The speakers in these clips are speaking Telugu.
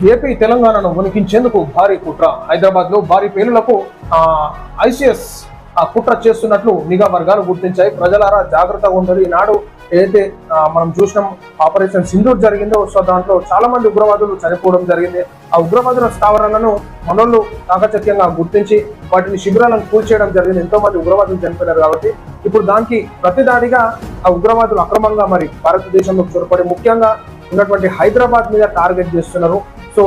ఏపీ తెలంగాణను వణికించేందుకు భారీ కుట్ర. హైదరాబాద్లో భారీ పేలులకు ఐసిఎస్ ఆ కుట్ర చేస్తున్నట్లు నిఘా వర్గాలు గుర్తించాయి. ప్రజలారా జాగ్రత్తగా ఉండదు ఈనాడు ఏదైతే మనం చూసినాం ఆపరేషన్ సింధూర్ జరిగిందో సో దాంట్లో చాలా మంది ఉగ్రవాదులు చనిపోవడం జరిగింది. ఆ ఉగ్రవాదుల స్థావరాలను మనోళ్ళు కాకచక్యంగా గుర్తించి వాటిని శిబిరాలను కూల్చేయడం జరిగింది. ఎంతో మంది ఉగ్రవాదులు చనిపోయినారు కాబట్టి. ఇప్పుడు దానికి ప్రతిదాడిగా ఆ ఉగ్రవాదులు అక్రమంగా మరి భారతదేశంలో చొరపడి ముఖ్యంగా ఉన్నటువంటి హైదరాబాద్ మీద టార్గెట్ చేస్తున్నారు. సో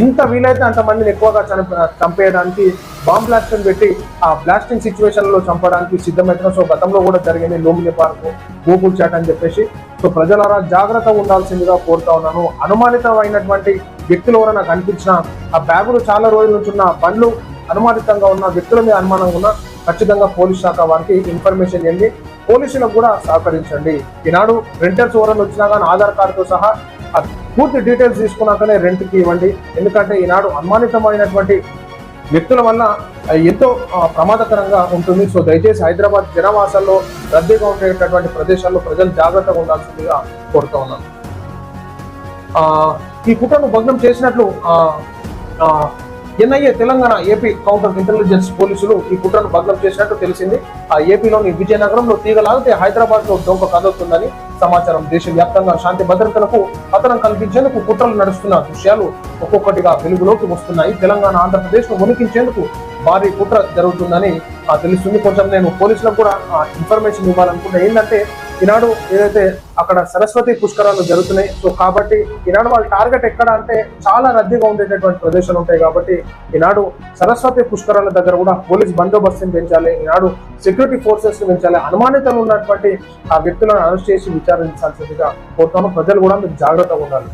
ఎంత వీలైతే అంత మందిని ఎక్కువగా చనిప చంపేయడానికి బాంబ్ బ్లాస్టింగ్ పెట్టి ఆ బ్లాస్టింగ్ సిచ్యువేషన్లో చంపడానికి సిద్ధమవుతున్నారు. సో గతంలో కూడా జరిగింది లోమిలి పార్క్ గోకుల్ చాట్ అని చెప్పేసి. సో ప్రజలారా జాగ్రత్తగా ఉండాల్సిందిగా కోరుతా ఉన్నాను. అనుమానితమైనటువంటి వ్యక్తులు ఎవరైనా కనిపించిన ఆ బ్యాగులు చాలా రోజుల నుంచి ఉన్న బండ్లు అనుమానితంగా ఉన్న వ్యక్తుల మీద అనుమానంగా ఉన్న ఖచ్చితంగా పోలీస్ శాఖ వారికి ఇన్ఫర్మేషన్ ఇవ్వండి. పోలీసులకు కూడా సహకరించండి. ఈనాడు రెంటర్స్ ఎవరైనా వచ్చినా కానీ ఆధార్ కార్డుతో సహా పూర్తి డీటెయిల్స్ తీసుకున్నాకనే రెంట్కి ఇవ్వండి. ఎందుకంటే ఈనాడు అనుమానితమైనటువంటి వ్యక్తుల వల్ల ఎంతో ప్రమాదకరంగా ఉంటుంది. సో దయచేసి హైదరాబాద్ జనవాసాల్లో రద్దీగా ఉండేటటువంటి ప్రదేశాల్లో ప్రజలు జాగ్రత్తగా ఉండాల్సిందిగా కోరుతా ఉన్నాను. ఈ కుట్రను భగ్నం చేసినట్లు NIA Telangana AP counter intelligence పోలీసులు ఈ కుట్రను భగ్నం చేసినట్టు తెలిసింది. ఆ ఏపీలోని విజయనగరంలో తీగలాగితే హైదరాబాద్లో డొంక కదులుతుందని సమాచారం. దేశవ్యాప్తంగా శాంతి భద్రతలకు పతనం కల్పించేందుకు కుట్రలు నడుస్తున్న దృశ్యాలు ఒక్కొక్కటిగా వెలుగులోకి వస్తున్నాయి. తెలంగాణ ఆంధ్రప్రదేశ్ను వణికించేందుకు భారీ కుట్ర జరుగుతుందని తెలుస్తుంది. కొంచెం నేను పోలీసులకు కూడా ఇన్ఫర్మేషన్ ఇవ్వాలనుకుంటే ఏంటంటే ఈనాడు ఏదైతే అక్కడ సరస్వతి పుష్కరాలు జరుగుతున్నాయి సో కాబట్టి ఈనాడు వాళ్ళ టార్గెట్ ఎక్కడ అంటే చాలా రద్దీగా ఉండేటటువంటి ప్రదేశాలు ఉంటాయి కాబట్టి ఈనాడు సరస్వతి పుష్కరాల దగ్గర కూడా పోలీస్ బందోబస్తుని పెంచాలి ఈనాడు సెక్యూరిటీ ఫోర్సెస్ని పెంచాలి అనుమానితులు ఉన్నటువంటి ఆ వ్యక్తులను అరెస్ట్ చేసి విచారించాల్సిందిగా కోరుతాను ప్రజలు కూడా మీరు జాగ్రత్తగా ఉండాలి.